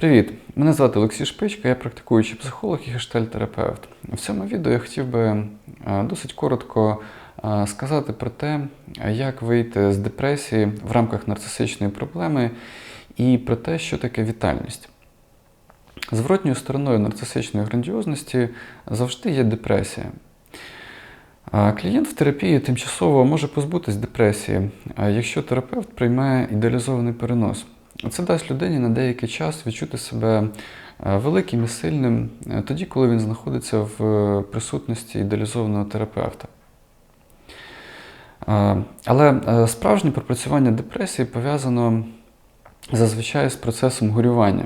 Привіт! Мене звати Олексій Шпичка, я практикуючий психолог і гештальтерапевт. В цьому відео я хотів би е, досить коротко е, сказати про те, як вийти з депресії в рамках нарцисичної проблеми і про те, що таке вітальність. Зворотньою стороною нарцисичної грандіозності завжди є депресія. Клієнт в терапії тимчасово може позбутись депресії, якщо терапевт приймає ідеалізований перенос. Це дасть людині на деякий час відчути себе е, великим і сильним е, тоді, коли він знаходиться в е, присутності ідеалізованого терапевта. Але справжнє пропрацювання депресії пов'язано зазвичай з процесом горювання.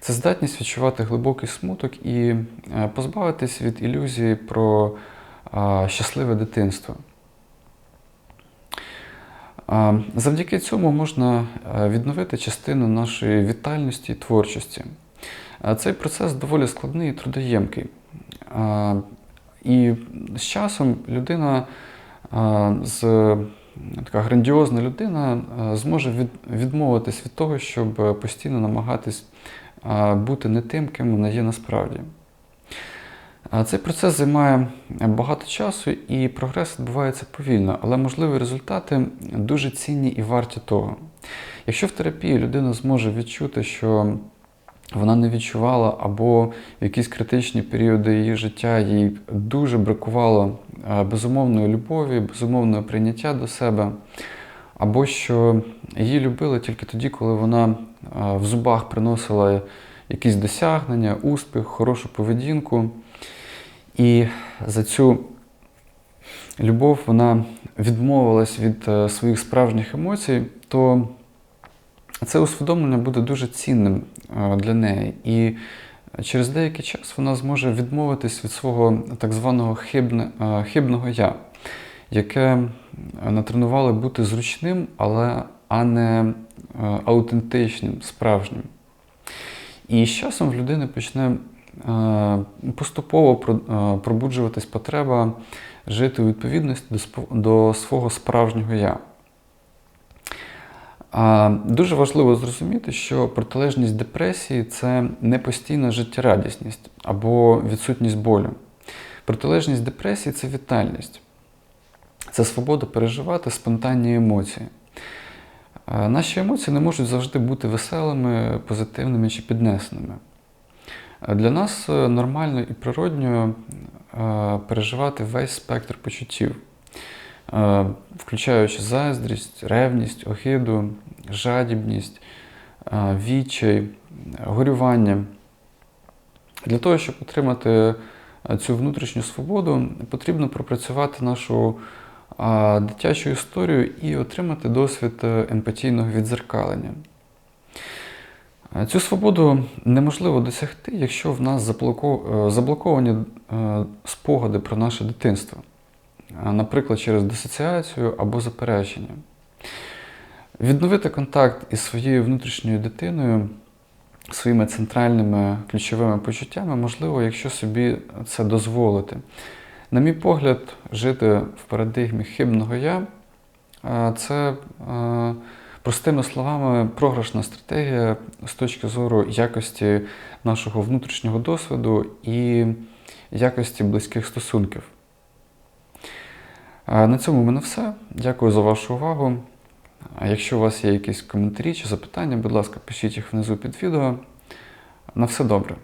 Це здатність відчувати глибокий смуток і позбавитись від ілюзії про щасливе дитинство. Завдяки цьому можна е, відновити частину нашої вітальності і творчості. Цей процес доволі складний і трудоємкий. І з часом людина з така грандіозна людина зможе відмовитись від того, щоб постійно намагатись бути не тим, ким вона є насправді. Цей процес займає багато часу і прогрес відбувається повільно, але можливі результати дуже цінні і варті того. Якщо в терапії людина зможе відчути, що вона не відчувала, або в якісь критичні періоди її життя їй дуже бракувало е, безумовної любові, безумовного прийняття до себе, або що її любили тільки тоді, коли вона е, в зубах приносила якісь досягнення, успіх, хорошу поведінку. І за цю любов вона відмовилась від е, своїх справжніх емоцій, то це усвідомлення буде дуже цінним е, для неї. І через деякий час вона зможе відмовитись від свого так званого е, хибного я, яке натренували бути зручним, але а не аутентичним, справжнім. І з часом в людини почне поступово е, пробуджуватись потреба жити у відповідності до свого справжнього я. Дуже важливо зрозуміти, що протилежність депресії це не постійна життєрадісність або відсутність болю. Протилежність депресії це вітальність, це свобода переживати спонтанні емоції. Е, наші емоції не можуть завжди бути веселими, позитивними чи піднесеними. Для нас е, нормально і природньо е, переживати весь спектр почуттів, е, включаючи заздрість, ревність, огиду, жадібність, відчай, горювання. Для того, щоб отримати цю внутрішню свободу, потрібно пропрацювати нашу дитячу історію і отримати досвід емпатійного відзеркалення. Цю свободу неможливо досягти, якщо в нас е, заблоковані е, спогади про наше дитинство, наприклад, через дисоціацію або заперечення. Відновити контакт із своєю внутрішньою дитиною, своїми центральними ключовими почуттями можливо, якщо собі це дозволити. На мій погляд, жити в парадигмі хибного я це Простими словами, програшна стратегія з точки зору якості нашого внутрішнього досвіду і якості близьких стосунків. На цьому в мене все. Дякую за вашу увагу. Якщо у вас є якісь коментарі чи запитання, будь ласка, пишіть їх внизу під відео. На все добре.